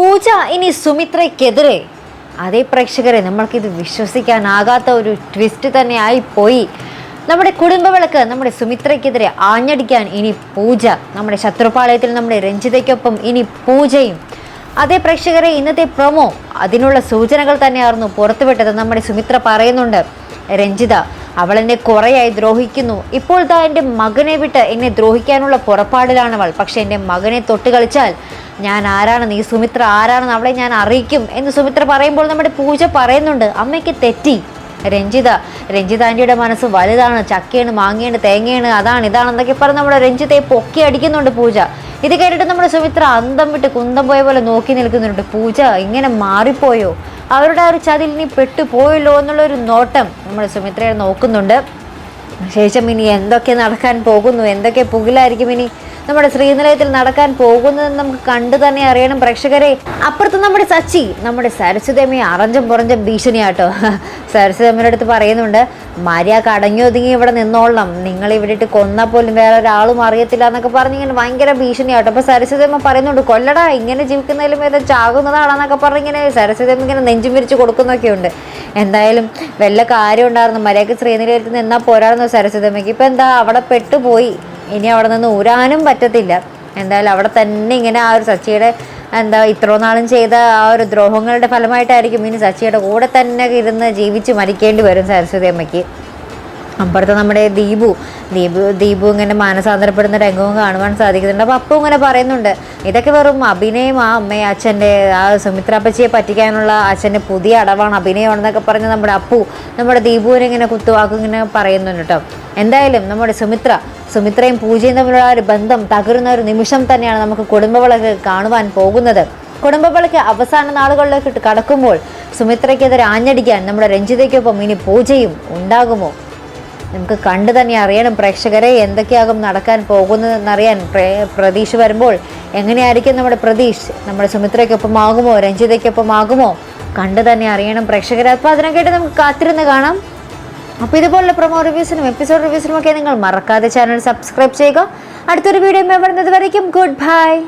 പൂജ ഇനി സുമിത്രയ്ക്കെതിരെ. അതേ പ്രേക്ഷകരെ നമ്മൾക്കിത് വിശ്വസിക്കാനാകാത്ത ഒരു ട്വിസ്റ്റ് തന്നെ ആയി പോയി നമ്മുടെ കുടുംബവിളക്ക് നമ്മുടെ സുമിത്രയ്ക്കെതിരെ ആഞ്ഞടിക്കാൻ ഇനി പൂജ. നമ്മുടെ ശത്രുപാളയത്തിൽ നമ്മുടെ രഞ്ജിതയ്ക്കൊപ്പം ഇനി പൂജയും. അതേ പ്രേക്ഷകരെ ഇന്നത്തെ പ്രൊമോ അതിനുള്ള സൂചനകൾ തന്നെയായിരുന്നു പുറത്തുവിട്ടത് നമ്മുടെ സുമിത്ര പറയുന്നുണ്ട്. രഞ്ജിത അവൾ എന്നെ കുറേയായി ദ്രോഹിക്കുന്നു. ഇപ്പോൾ താ എന്റെ മകനെ വിട്ട് എന്നെ ദ്രോഹിക്കാനുള്ള പുറപ്പാടിലാണ് അവൾ പക്ഷെ എന്റെ മകനെ തൊട്ട് കളിച്ചാൽ ഞാൻ ആരാണ് നീ? സുമിത്ര ആരാണെന്ന് അവളെ ഞാൻ അറിയിക്കും എന്ന് സുമിത്ര പറയുമ്പോൾ നമ്മുടെ പൂജ പറയുന്നുണ്ട്. അമ്മയ്ക്ക് തെറ്റി. രഞ്ജിത രഞ്ജിത ആന്റിയുടെ മനസ്സ് വലുതാണ്. ചക്കയാണ് മാങ്ങയാണ് തേങ്ങയാണ് അതാണ് ഇതാണെന്നൊക്കെ പറഞ്ഞ് നമ്മുടെ രഞ്ജിതയെ പൊക്കി അടിക്കുന്നുണ്ട് പൂജ. ഇത് കേട്ടിട്ട് നമ്മുടെ സുമിത്ര അന്തം വിട്ട് കുന്തം പോയ പോലെ നോക്കി നിൽക്കുന്നുണ്ട്. പൂജ ഇങ്ങനെ മാറിപ്പോയോ? അവരുടെ ഒരു ചതിൽ ഇനി പെട്ടുപോയല്ലോ എന്നുള്ള ഒരു നോട്ടം നമ്മുടെ സുമിത്രയെ നോക്കുന്നുണ്ട്. ശേഷം ഇനി എന്തൊക്കെ നടക്കാൻ പോകുന്നു? എന്തൊക്കെ പുകിലായിരിക്കും ഇനി നമ്മുടെ ശ്രീനിലയത്തിൽ നടക്കാൻ പോകുന്നതെന്ന് നമുക്ക് കണ്ടു തന്നെ അറിയണം. പ്രേക്ഷകരെ അപ്പുറത്ത് നമ്മുടെ സച്ചി നമ്മുടെ സരസ്വതമ്മയെ അറഞ്ചും പുറഞ്ചും ഭീഷണിയാട്ടോ. സരസ്വതമ്മയുടെ അടുത്ത് പറയുന്നുണ്ട് മര്യാദ അടങ്ങി ഒതുങ്ങി ഇവിടെ നിന്നോളണം. നിങ്ങൾ ഇവിടെ ഇട്ട് കൊന്നാൽ പോലും വേറെ ഒരാളും അറിയത്തില്ല എന്നൊക്കെ പറഞ്ഞ് ഇങ്ങനെ ഭയങ്കര ഭീഷണിയാട്ടോ. അപ്പോൾ സരസ്വതമ്മ പറയുന്നുണ്ട് കൊല്ലടാ ഇങ്ങനെ ജീവിക്കുന്നതിലും ഏതാ ചാകുന്നതാണെന്നൊക്കെ പറഞ്ഞ് ഇങ്ങനെ സരസ്വതമ്മ ഇങ്ങനെ നെഞ്ചും വിരിച്ച് കൊടുക്കുന്നൊക്കെ ഉണ്ട് എന്തായാലും വല്ല കാര്യം ഉണ്ടായിരുന്നു. മര്യാദയ്ക്ക് ശ്രീനിലയത്തിൽ നിന്നാൽ പോരാടുന്നു സരസ്വതമ്മയ്ക്ക്. ഇപ്പം എന്താ അവിടെ പെട്ടുപോയി. ഇനി അവിടെ നിന്ന് ഊരാനും പറ്റത്തില്ല. എന്തായാലും അവിടെ തന്നെ ഇങ്ങനെ ആ ഒരു സച്ചിയുടെ എന്താ ഇത്രോ നാളും ചെയ്ത ആ ഒരു ദ്രോഹങ്ങളുടെ ഫലമായിട്ടായിരിക്കും ഇനി സച്ചിയുടെ കൂടെ തന്നെ ഇരുന്ന് ജീവിച്ച് മരിക്കേണ്ടി വരും സരസ്വതി അമ്മയ്ക്ക്. അപ്പുറത്ത് നമ്മുടെ ദീപു ദീപു ദീപു ഇങ്ങനെ മാനസാന്തരപ്പെടുന്ന രംഗവും കാണുവാൻ സാധിക്കുന്നുണ്ട്. അപ്പോൾ അപ്പു ഇങ്ങനെ പറയുന്നുണ്ട്. ഇതൊക്കെ വെറും അഭിനയം ആ അമ്മയെ അച്ഛന്റെ ആ സുമിത്രാപ്പച്ചിയെ പറ്റിക്കാനുള്ള അച്ഛന്റെ പുതിയ അടവാണ് അഭിനയമാണെന്നൊക്കെ പറഞ്ഞ് നമ്മുടെ അപ്പു നമ്മുടെ ദീപുവിനെ ഇങ്ങനെ കുത്തുവാക്കും ഇങ്ങനെ പറയുന്നുണ്ട് കേട്ടോ. എന്തായാലും നമ്മുടെ സുമിത്ര സുമിത്രയും പൂജയും തമ്മിലുള്ള ഒരു ബന്ധം തകരുന്ന ഒരു നിമിഷം തന്നെയാണ് നമുക്ക് കുടുംബവിളക്ക് കാണുവാൻ പോകുന്നത്. കുടുംബവിളക്ക് അവസാന നാളുകളിലേക്ക് കടക്കുമ്പോൾ സുമിത്രയ്ക്കെതിരെ ആഞ്ഞടിക്കാൻ നമ്മുടെ രഞ്ജിതയ്ക്കൊപ്പം ഇനി പൂജയും ഉണ്ടാകുമോ? നമുക്ക് കണ്ടു തന്നെ അറിയണം പ്രേക്ഷകരെ എന്തൊക്കെയാകും നടക്കാൻ പോകുന്നതെന്നറിയാൻ പ്രേ- പ്രതീക്ഷ വരുമ്പോൾ എങ്ങനെയായിരിക്കും നമ്മുടെ പ്രതീഷ്? നമ്മുടെ സുമിത്രയ്ക്കൊപ്പം ആകുമോ രഞ്ജിതയ്ക്കൊപ്പം ആകുമോ കണ്ടു തന്നെ അറിയണം പ്രേക്ഷകരെ. അപ്പോൾ അതിനൊക്കെയായിട്ട് നമുക്ക് കാത്തിരുന്ന് കാണാം. അപ്പോൾ ഇതുപോലുള്ള പ്രൊമോ റിവ്യൂസിനും എപ്പിസോഡ് റിവ്യൂസിനും ഒക്കെ നിങ്ങൾ മറക്കാതെ ചാനൽ സബ്സ്ക്രൈബ് ചെയ്യുക. അടുത്തൊരു വീഡിയോ വരുന്നത് വരയ്ക്കും. Good bye